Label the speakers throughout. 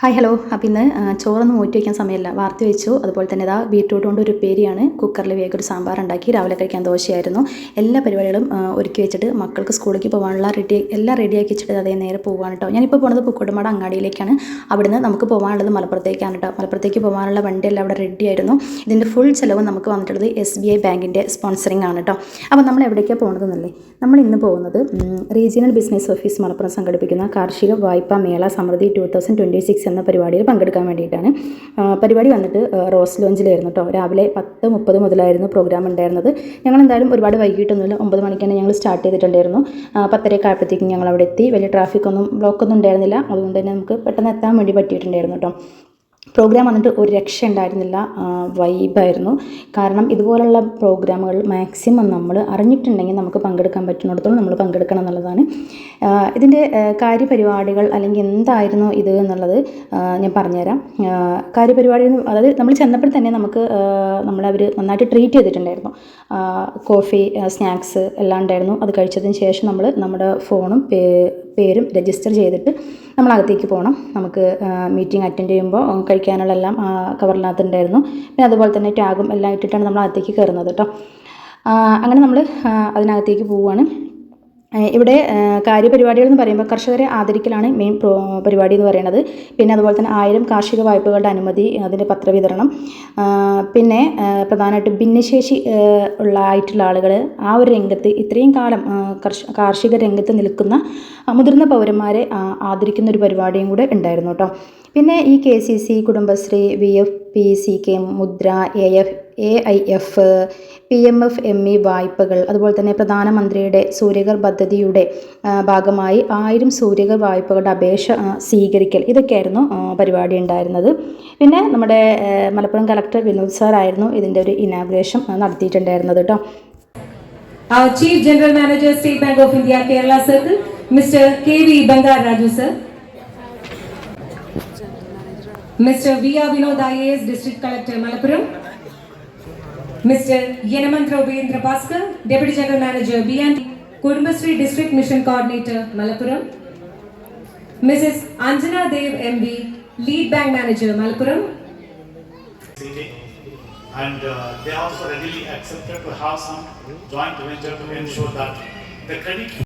Speaker 1: Hi hello അപ്പോൾ ഇന്ന് ചോറൊന്നും ഊറ്റി വയ്ക്കാൻ സമയമില്ല. വാർത്ത വെച്ചു. അതുപോലെ തന്നെ ഇതാ ബീട്രൂട്ട് കൊണ്ട് ഒരു ഉപ്പേരിയാണ്. കുക്കറിൽ വേഗം ഒരു സാമ്പാർ ഉണ്ടാക്കി രാവിലെ കഴിക്കാൻ ദോശയായിരുന്നു. എല്ലാ പരിപാടികളും ഒരുക്കി വെച്ചിട്ട് മക്കൾക്ക് സ്കൂളിലേക്ക് പോകാനുള്ള റെഡി എല്ലാം റെഡിയാക്കി വെച്ചിട്ട് അതേ നേരെ പോകാൻ കേട്ടോ ഞാനിപ്പോൾ പോകുന്നത് പൂക്കോട്ടുമാട് അങ്ങാടിയിലേക്കാണ്. അവിടുന്ന് നമുക്ക് പോകാനുള്ളത് മലപ്പുറത്തേക്കാണ് കേട്ടോ മലപ്പുറത്തേക്ക് പോകാനുള്ള വണ്ടിയെല്ലാം അവിടെ റെഡിയായിരുന്നു ഇതിന്റെ ഫുൾ ചിലവ് നമുക്ക് വന്നിട്ടുള്ളത് എസ് ബി ഐ ബാങ്കിന്റെ സ്പോൺസറിങ് ആണ് കേട്ടോ അപ്പോൾ നമ്മൾ എവിടേക്കാണ് പോകുന്നതെന്നല്ലേ നമ്മൾ ഇന്ന് പോകുന്നത് റീജിയണൽ ബിസിനസ് ഓഫീസ് മലപ്പുറം സംഘടിപ്പിക്കുന്ന കാർഷിക വായ്പാ മേള സമൃദ്ധി ടു തൗസൻഡ് ട്വന്റി സിക്സ് എന്ന പരിപാടിയിൽ പങ്കെടുക്കാൻ വേണ്ടിയിട്ടാണ്. പരിപാടി വന്നിട്ട് റോസ് ലോഞ്ചിലായിരുന്നു കേട്ടോ രാവിലെ പത്ത് മുപ്പത് മുതലായിരുന്നു പ്രോഗ്രാം ഉണ്ടായിരുന്നത്. ഞങ്ങൾ എന്തായാലും ഒരുപാട് വൈകിട്ടൊന്നുമില്ല. ഒമ്പത് മണിക്കാണ് ഞങ്ങൾ സ്റ്റാർട്ട് ചെയ്തിട്ടുണ്ടായിരുന്നു. പത്തരയൊക്കെ ആയപ്പോഴത്തേക്കും ഞങ്ങൾ അവിടെ എത്തി വലിയ ട്രാഫിക് ഒന്നും ബ്ലോക്കൊന്നും ഉണ്ടായിരുന്നില്ല. അതുകൊണ്ട് തന്നെ നമുക്ക് പെട്ടെന്ന് എത്താൻ വേണ്ടി പറ്റിയിട്ടുണ്ടായിരുന്നു കേട്ടോ പ്രോഗ്രാം വന്നിട്ട് ഒരു രക്ഷ ഉണ്ടായിരുന്നില്ല വൈബായിരുന്നു കാരണം ഇതുപോലുള്ള പ്രോഗ്രാമുകൾ മാക്സിമം നമ്മൾ അറിഞ്ഞിട്ടുണ്ടെങ്കിൽ നമുക്ക് പങ്കെടുക്കാൻ പറ്റുന്നിടത്തോളം നമ്മൾ പങ്കെടുക്കണം എന്നുള്ളതാണ്. ഇതിന്റെ കാര്യപരിപാടികൾ അല്ലെങ്കിൽ എന്തായിരുന്നു ഇത് എന്നുള്ളത് ഞാൻ പറഞ്ഞുതരാം. കാര്യപരിപാടി അതായത് നമ്മൾ ചെന്നപ്പോൾ തന്നെ നമുക്ക് നമ്മളവർ നന്നായിട്ട് ട്രീറ്റ് ചെയ്തിട്ടുണ്ടായിരുന്നു. കോഫി സ്നാക്സ് എല്ലാം ഉണ്ടായിരുന്നു. അത് കഴിച്ചതിന് ശേഷം നമ്മൾ നമ്മുടെ ഫോണും പേരും രജിസ്റ്റർ ചെയ്തിട്ട് നമ്മൾ അകത്തേക്ക് പോകണം. നമുക്ക് മീറ്റിംഗ് അറ്റൻഡ് ചെയ്യുമ്പോൾ കഴിക്കാനുള്ള എല്ലാം കവറിനകത്തുണ്ടായിരുന്നു പിന്നെ അതുപോലെ തന്നെ ടാഗും എല്ലാം ഇട്ടിട്ടാണ് നമ്മൾ അകത്തേക്ക് കയറുന്നത് കേട്ടോ. അങ്ങനെ നമ്മൾ അതിനകത്തേക്ക് പോവുകയാണ് ഇവിടെ കാര്യപരിപാടികൾ എന്ന് പറയുമ്പോൾ കർഷകരെ ആദരിക്കലാണ് മെയിൻ പ്രോ പരിപാടി എന്ന് പറയുന്നത് പിന്നെ അതുപോലെ തന്നെ ആയിരം കാർഷിക വായ്പകളുടെ അനുമതി അതിന്റെ പത്രവിതരണം. പിന്നെ പ്രധാനമായിട്ടും ഭിന്നശേഷി ഉള്ള ആയിട്ടുള്ള ആളുകൾ ആ ഒരു രംഗത്ത് ഇത്രയും കാലം കാർഷിക രംഗത്ത് നിൽക്കുന്ന മുതിർന്ന പൗരന്മാരെ ആദരിക്കുന്ന ഒരു പരിപാടിയും കൂടെ ഉണ്ടായിരുന്നു കേട്ടോ പിന്നെ ഈ K C C Kudumbashree V F P C K Mudra A F A I F P M F M E വായ്പകൾ അതുപോലെ തന്നെ പ്രധാനമന്ത്രിയുടെ സൂര്യഘർ പദ്ധതിയുടെ ഭാഗമായി ആയിരം സൂര്യഘർ വായ്പകളുടെ അപേക്ഷ സ്വീകരിക്കൽ ഇതൊക്കെയായിരുന്നു പരിപാടി ഉണ്ടായിരുന്നത് പിന്നെ നമ്മുടെ മലപ്പുറം കളക്ടർ വിനോദ് സാർ ആയിരുന്നു ഇതിന്റെ ഒരു ഇനാഗ്രേഷൻ നടത്തിയിട്ടുണ്ടായിരുന്നത് കേട്ടോ
Speaker 2: Our Chief General Manager, State Bank of India, Kerala Circle, Mr. K.V. Bangar Raju, sir. Mr. V.R. Vinod IAS, District collector Malappuram. Mister Yanamanth Upendra Bhaskar deputy general manager B and Kudumbashree district mission coordinator Malappuram Mrs Anjana Dev M B lead bank
Speaker 3: manager Malappuram And uh, they also readily accepted to have some joint venture to ensure that the credit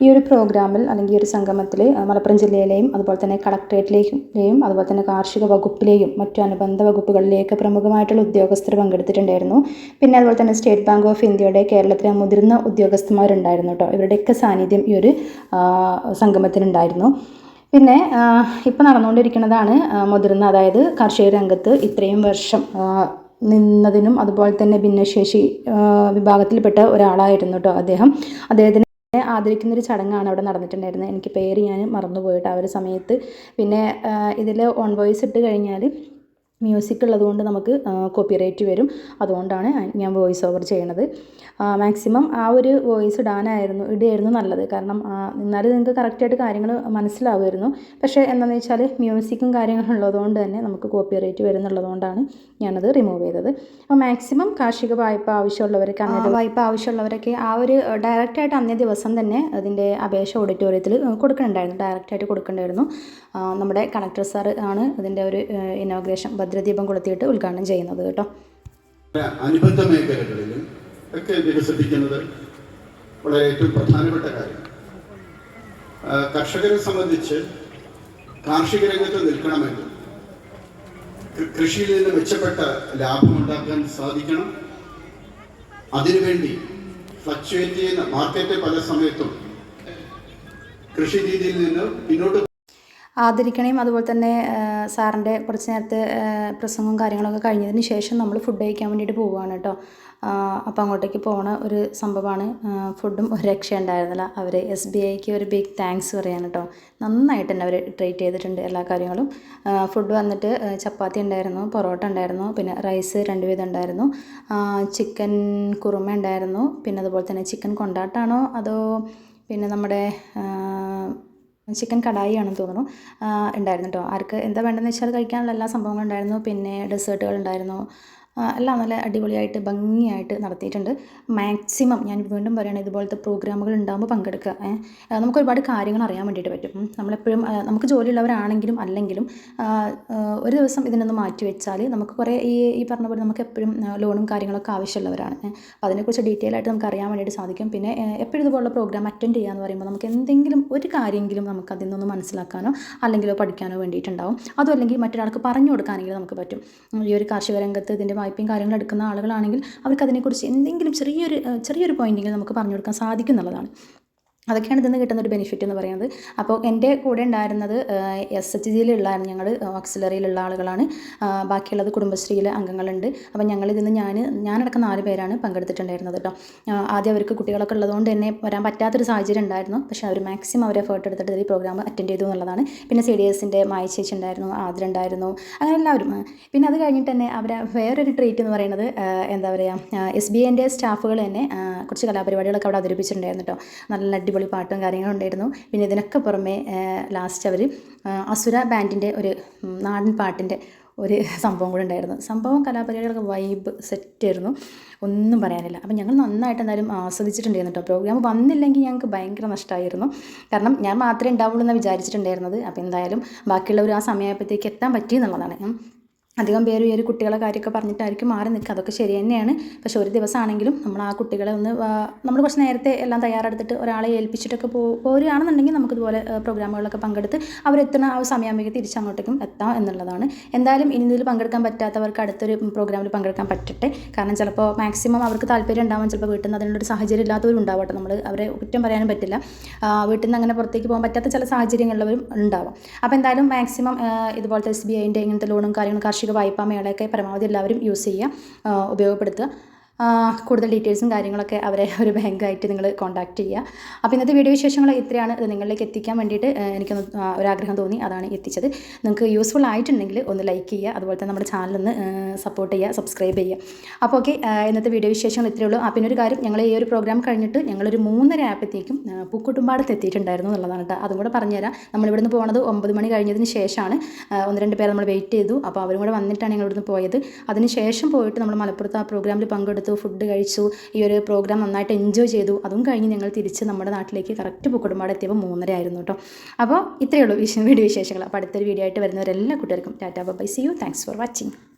Speaker 1: ഈ ഒരു പ്രോഗ്രാമിൽ അല്ലെങ്കിൽ ഈ ഒരു സംഗമത്തിൽ മലപ്പുറം ജില്ലയിലെയും അതുപോലെ തന്നെ കളക്ട്രേറ്റിലേക്കും അതുപോലെ തന്നെ കാർഷിക വകുപ്പിലെയും മറ്റു അനുബന്ധ വകുപ്പുകളിലേക്ക് പ്രമുഖമായിട്ടുള്ള ഉദ്യോഗസ്ഥർ പങ്കെടുത്തിട്ടുണ്ടായിരുന്നു. പിന്നെ അതുപോലെ തന്നെ സ്റ്റേറ്റ് ബാങ്ക് ഓഫ് ഇന്ത്യയുടെ കേരളത്തിലെ മുതിർന്ന ഉദ്യോഗസ്ഥന്മാരുണ്ടായിരുന്നു കേട്ടോ. ഇവരുടെയൊക്കെ സാന്നിധ്യം ഈ ഒരു സംഗമത്തിനുണ്ടായിരുന്നു പിന്നെ ഇപ്പോൾ നടന്നുകൊണ്ടിരിക്കുന്നതാണ് മുതിർന്ന അതായത് കാർഷിക രംഗത്ത് ഇത്രയും വർഷം നിന്നതിനും അതുപോലെ തന്നെ ഭിന്നശേഷി വിഭാഗത്തിൽപ്പെട്ട ഒരാളായിരുന്നു കേട്ടോ അദ്ദേഹം. അദ്ദേഹത്തിന് ആദരിക്കുന്ന ഒരു ചടങ്ങാണ് അവിടെ നടന്നിട്ടുണ്ടായിരുന്നത്. എനിക്ക് പേര് ഞാൻ മറന്നുപോയിട്ട് ആ ഒരു സമയത്ത്. പിന്നെ ഇതിൽ ഓൺ വോയിസ് ഇട്ട് കഴിഞ്ഞാൽ മ്യൂസിക് ഉള്ളതുകൊണ്ട് നമുക്ക് കോപ്പിറൈറ്റ് വരും. അതുകൊണ്ടാണ് ഞാൻ വോയിസ് ഓവർ ചെയ്യണത് മാക്സിമം ആ ഒരു വോയിസ് ഇടാനായിരുന്നു ഇടുകയായിരുന്നു നല്ലത്. കാരണം എന്നാലും നിങ്ങൾക്ക് കറക്റ്റായിട്ട് കാര്യങ്ങൾ മനസ്സിലാവുമായിരുന്നു. പക്ഷേ എന്താണെന്ന് വെച്ചാൽ മ്യൂസിക്കും കാര്യങ്ങളും ഉള്ളതുകൊണ്ട് തന്നെ നമുക്ക് കോപ്പിറൈറ്റ് വരുന്നുള്ളതുകൊണ്ടാണ് ഞാനത് റിമൂവ് ചെയ്തത്. അപ്പോൾ മാക്സിമം കാർഷിക വായ്പ ആവശ്യമുള്ളവരൊക്കെ അങ്ങനെ വായ്പ ആവശ്യമുള്ളവരൊക്കെ ആ ഒരു ഡയറക്റ്റായിട്ട് അന്നേ ദിവസം തന്നെ അതിന്റെ അപേക്ഷ ഓഡിറ്റോറിയത്തിൽ കൊടുക്കണുണ്ടായിരുന്നു. ഡയറക്റ്റായിട്ട് കൊടുക്കണ്ടായിരുന്നു നമ്മുടെ കളക്ടർ സാർ ആണ് അതിന്റെ ഒരു ഇനോഗ്രേഷൻ ഭദ്രദീപം കൊളുത്തിയിട്ട് ഉദ്ഘാടനം ചെയ്യുന്നത് കേട്ടോ.
Speaker 4: അനുബന്ധ മേഖലകളിലും ഒക്കെ വികസിപ്പിക്കുന്നത് വളരെ ഏറ്റവും പ്രധാനപ്പെട്ട കാര്യം. കർഷകരെ സംബന്ധിച്ച് കാർഷിക രംഗത്ത് നിൽക്കണമെങ്കിൽ കൃഷിയിൽ നിന്ന് മെച്ചപ്പെട്ട ലാഭം ഉണ്ടാക്കാൻ സാധിക്കണം. അതിനുവേണ്ടി ഫ്ലക്ച്വേറ്റ് ചെയ്യുന്ന മാർക്കറ്റ് പല സമയത്തും കൃഷി രീതിയിൽ നിന്ന് പിന്നോട്ട്
Speaker 1: ആദരിക്കണേയും അതുപോലെ തന്നെ സാറിന്റെ കുറച്ച് നേരത്തെ പ്രസംഗവും കാര്യങ്ങളൊക്കെ കഴിഞ്ഞതിന് ശേഷം നമ്മൾ ഫുഡ് കഴിക്കാൻ വേണ്ടിയിട്ട് പോവുകയാണ് കേട്ടോ. അപ്പോൾ അങ്ങോട്ടേക്ക് പോണ ഒരു സംഭവമാണ് ഫുഡും ഒരു രക്ഷ ഉണ്ടായിരുന്നില്ല അവർ എസ് ബി ഐക്ക് ഒരു ബിഗ് താങ്ക്സ് പറയാൻ കേട്ടോ. നന്നായിട്ട് തന്നെ അവർ ട്രീറ്റ് ചെയ്തിട്ടുണ്ട് എല്ലാ കാര്യങ്ങളും. ഫുഡ് വന്നിട്ട് ചപ്പാത്തി ഉണ്ടായിരുന്നു പൊറോട്ട ഉണ്ടായിരുന്നു പിന്നെ റൈസ് രണ്ട് വിധം ഉണ്ടായിരുന്നു. ചിക്കൻ കുറുമ ഉണ്ടായിരുന്നു പിന്നെ അതുപോലെ തന്നെ ചിക്കൻ കൊണ്ടാട്ടാണോ അതോ പിന്നെ നമ്മുടെ ചിക്കൻ കടായി ആണെന്ന് തോന്നുന്നു ഉണ്ടായിരുന്നു കേട്ടോ ആർക്ക് എന്താ വേണ്ടതെന്ന് വെച്ചാൽ കഴിക്കാനുള്ള എല്ലാ സംഭവങ്ങളും ഉണ്ടായിരുന്നു പിന്നെ ഡെസേർട്ടുകൾ ഉണ്ടായിരുന്നു. എല്ലാം നല്ല അടിപൊളിയായിട്ട് ഭംഗിയായിട്ട് നടത്തിയിട്ടുണ്ട്. മാക്സിമം ഞാൻ വീണ്ടും പറയുകയാണ് ഇതുപോലത്തെ പ്രോഗ്രാമുകൾ ഉണ്ടാകുമ്പോൾ പങ്കെടുക്കുക നമുക്ക് ഒരുപാട് കാര്യങ്ങൾ അറിയാൻ വേണ്ടിയിട്ട് പറ്റും. നമ്മളെപ്പോഴും നമുക്ക് ജോലിയുള്ളവരാണെങ്കിലും അല്ലെങ്കിലും ഒരു ദിവസം ഇതിനൊന്ന് മാറ്റി വെച്ചാൽ നമുക്ക് കുറേ ഈ ഈ പറഞ്ഞ പോലെ നമുക്ക് എപ്പോഴും ലോണും കാര്യങ്ങളൊക്കെ ആവശ്യമുള്ളവരാണ്. അപ്പോൾ അതിനെക്കുറിച്ച് ഡീറ്റെയിൽ ആയിട്ട് നമുക്ക് അറിയാൻ വേണ്ടിയിട്ട് സാധിക്കും. പിന്നെ എപ്പോഴും ഇതുപോലുള്ള പ്രോഗ്രാം അറ്റൻഡ് ചെയ്യുക എന്ന് പറയുമ്പോൾ നമുക്ക് എന്തെങ്കിലും ഒരു കാര്യമെങ്കിലും നമുക്ക് അതിൽ നിന്നൊന്ന് മനസ്സിലാക്കാനോ അല്ലെങ്കിലോ പഠിക്കാനോ വേണ്ടിയിട്ടുണ്ടാവും. അതും അല്ലെങ്കിൽ മറ്റൊരാൾക്ക് പറഞ്ഞു കൊടുക്കാനെങ്കിലും നമുക്ക് പറ്റും. ഈ ഒരു കാർഷിക രംഗത്ത് ഇതിന്റെ വായ്പയും കാര്യങ്ങളും എടുക്കുന്ന ആളുകളാണെങ്കിൽ അവർക്ക് അതിനെക്കുറിച്ച് എന്തെങ്കിലും ചെറിയൊരു ചെറിയൊരു പോയിന്റെങ്കിലും നമുക്ക് പറഞ്ഞു കൊടുക്കാൻ സാധിക്കും എന്നുള്ളതാണ് അതൊക്കെയാണ് ഇതിൽ നിന്ന് കിട്ടുന്ന ഒരു ബെനിഫിറ്റ് എന്ന് പറയുന്നത്. അപ്പോൾ എന്റെ കൂടെ ഉണ്ടായിരുന്നത് എസ് എച്ച് ജിയിലുള്ളായിരുന്നു ഞങ്ങൾ ഓക്സിലറിയിലുള്ള ആളുകളാണ്. ബാക്കിയുള്ളത് കുടുംബശ്രീയിലെ അംഗങ്ങളുണ്ട്. അപ്പോൾ ഞങ്ങൾ ഇതിന്ന് ഞാൻ ഞാനടക്കം നാല് പേരാണ് പങ്കെടുത്തിട്ടുണ്ടായിരുന്നത് കേട്ടോ ആദ്യം അവർക്ക് കുട്ടികളൊക്കെ ഉള്ളതുകൊണ്ട് തന്നെ വരാൻ പറ്റാത്തൊരു സാഹചര്യം ഉണ്ടായിരുന്നു. പക്ഷേ അവർ മാക്സിമം അവരെ എഫേർട്ട് എടുത്തിട്ട് ഈ പ്രോഗ്രാം അറ്റൻഡ് ചെയ്തു എന്നുള്ളതാണ്. പിന്നെ സി ഡി എസിന്റെ മായ ചേച്ചി ഉണ്ടായിരുന്നു ആദര ഉണ്ടായിരുന്നു അങ്ങനെ എല്ലാവരും. പിന്നെ അത് കഴിഞ്ഞിട്ട് തന്നെ അവർ വേറൊരു ട്രീറ്റ് എന്ന് പറയുന്നത് എന്താ പറയുക എസ് ബി ഐന്റെ സ്റ്റാഫുകൾ തന്നെ കുറച്ച് കലാപരിപാടികളൊക്കെ അവിടെ അവതരിപ്പിച്ചിട്ടുണ്ടായിരുന്നു കേട്ടോ നല്ല അടിപൊളി പാട്ടും കാര്യങ്ങളും ഉണ്ടായിരുന്നു. പിന്നെ ഇതിനൊക്കെ പുറമെ ലാസ്റ്റ് അവർ അസുര ബാൻഡിന്റെ ഒരു നാടൻ പാട്ടിന്റെ ഒരു സംഭവം കൂടെ ഉണ്ടായിരുന്നു. സംഭവം കലാപരിപാടികളൊക്കെ വൈബ് സെറ്റ് ആയിരുന്നു. ഒന്നും പറയാനില്ല. അപ്പം ഞങ്ങൾ നന്നായിട്ട് എന്തായാലും ആസ്വദിച്ചിട്ടുണ്ടായിരുന്നു കേട്ടോ പ്രോഗ്രാം വന്നില്ലെങ്കിൽ ഞങ്ങൾക്ക് ഭയങ്കര നഷ്ടമായിരുന്നു കാരണം ഞാൻ മാത്രമേ ഉണ്ടാവുള്ളൂ എന്ന് വിചാരിച്ചിട്ടുണ്ടായിരുന്നത്. അപ്പോൾ എന്തായാലും ബാക്കിയുള്ളവർ ആ സമയമായപ്പോഴത്തേക്ക് എത്താൻ പറ്റി എന്നുള്ളതാണ്. അധികം പേര് ഈ ഒരു കുട്ടികളെ കാര്യമൊക്കെ പറഞ്ഞിട്ടായിരിക്കും മാറി നിൽക്കുക. അതൊക്കെ ശരി തന്നെയാണ്. പക്ഷെ ഒരു ദിവസമാണെങ്കിലും നമ്മൾ ആ കുട്ടികളെ ഒന്ന് നമ്മൾ കുറച്ച് നേരത്തെ എല്ലാം തയ്യാറെടുത്തിട്ട് ഒരാളെ ഏൽപ്പിച്ചിട്ടൊക്കെ പോരുകയാണെന്നുണ്ടെങ്കിൽ നമുക്കിതുപോലെ പ്രോഗ്രാമുകളിലൊക്കെ പങ്കെടുത്ത് അവരെത്തുന്ന ആ സമയമാകുമ്പോൾ തിരിച്ചങ്ങോട്ടേക്കും എത്താം എന്നുള്ളതാണ്. എന്തായാലും ഇനി ഇതിൽ പങ്കെടുക്കാൻ പറ്റാത്തവർക്ക് അടുത്തൊരു പ്രോഗ്രാമിൽ പങ്കെടുക്കാൻ പറ്റട്ടെ. കാരണം ചിലപ്പോൾ മാക്സിമം അവർക്ക് താല്പര്യം ഉണ്ടാവാൻ ചിലപ്പോൾ വീട്ടിൽ നിന്ന് അതിനുള്ളൊരു സാഹചര്യം ഇല്ലാത്തവരും ഉണ്ടാവട്ടെ. നമ്മൾ അവരെ കുറ്റം പറയാനും പറ്റില്ല. വീട്ടിൽ നിന്ന് അങ്ങനെ പുറത്തേക്ക് പോകാൻ പറ്റാത്ത ചില സാഹചര്യങ്ങളിലവരും ഉണ്ടാവും. അപ്പോൾ എന്തായാലും മാക്സിമം ഇതുപോലത്തെ എസ് ബി ഐന്റെ ഇങ്ങനത്തെ ലോണും കാര്യങ്ങളും കാർഷിക വായ്പാ മേളയൊക്കെ പരമാവധി എല്ലാവരും യൂസ് ചെയ്യുക ഉപയോഗപ്പെടുത്തുക. കൂടുതൽ ഡീറ്റെയിൽസും കാര്യങ്ങളൊക്കെ അവരെ ഒരു ബാങ്കായിട്ട് നിങ്ങൾ കോൺടാക്റ്റ് ചെയ്യുക. അപ്പോൾ ഇന്നത്തെ വീഡിയോ വിശേഷങ്ങൾ ഇത്രയാണ്. ഇത് നിങ്ങളിലേക്ക് എത്തിക്കാൻ വേണ്ടിയിട്ട് എനിക്കൊന്ന് ഒരാഗ്രഹം തോന്നി. അതാണ് എത്തിച്ചത്. നിങ്ങൾക്ക് യൂസ്ഫുൾ ആയിട്ടുണ്ടെങ്കിൽ ഒന്ന് ലൈക്ക് ചെയ്യുക. അതുപോലെ തന്നെ നമ്മുടെ ചാനലൊന്ന് സപ്പോർട്ട് ചെയ്യുക സബ്സ്ക്രൈബ് ചെയ്യുക. അപ്പോൾ ഓക്കെ ഇന്നത്തെ വീഡിയോ വിശേഷങ്ങൾ ഇത്രയേ ഉള്ളൂ. ആ പിന്നെ ഒരു കാര്യം ഞങ്ങൾ ഈ ഒരു പ്രോഗ്രാം കഴിഞ്ഞിട്ട് ഞങ്ങളൊരു മൂന്നര ആയപ്പോഴത്തേക്കും ആ, പൂക്കുട്ടുംപാടത്ത് എത്തിയിട്ടുണ്ടായിരുന്നു എന്നുള്ളതാണ് കേട്ടോ. അതും കൂടെ പറഞ്ഞുതരാം. നമ്മൾ നിന്ന് പോകുന്നത് ഒമ്പത് മണി കഴിഞ്ഞതിന് ശേഷമാണ്. ഒന്ന് രണ്ട് പേർ നമ്മൾ വെയിറ്റ് ചെയ്തു. അപ്പോൾ അവരും കൂടെ വന്നിട്ടാണ് ഞങ്ങൾ ഇവിടുന്ന് പോയത്. അതിന് ശേഷം പോയിട്ട് നമ്മൾ മലപ്പുറത്ത് ആ പ്രോഗ്രാമിൽ പങ്കെടുത്തു ഫുഡ് കഴിച്ചു ഈ ഒരു പ്രോഗ്രാം നന്നായിട്ട് എൻജോയ് ചെയ്തു. അതും കഴിഞ്ഞ് ഞങ്ങൾ തിരിച്ച് നമ്മുടെ നാട്ടിലേക്ക് കറക്റ്റ് പൂക്കുടുംപാട് എത്തിയപ്പോൾ മൂന്നര ആയിരുന്നു കേട്ടോ അപ്പോൾ ഇത്രയേ ഉള്ളൂ വീഡിയോ വിശേഷങ്ങൾ. അപ്പോൾ അടുത്തൊരു വീഡിയോ ആയിട്ട് വരുന്നവരെല്ലാ കുട്ടികൾക്കും tata bye see you thanks for watching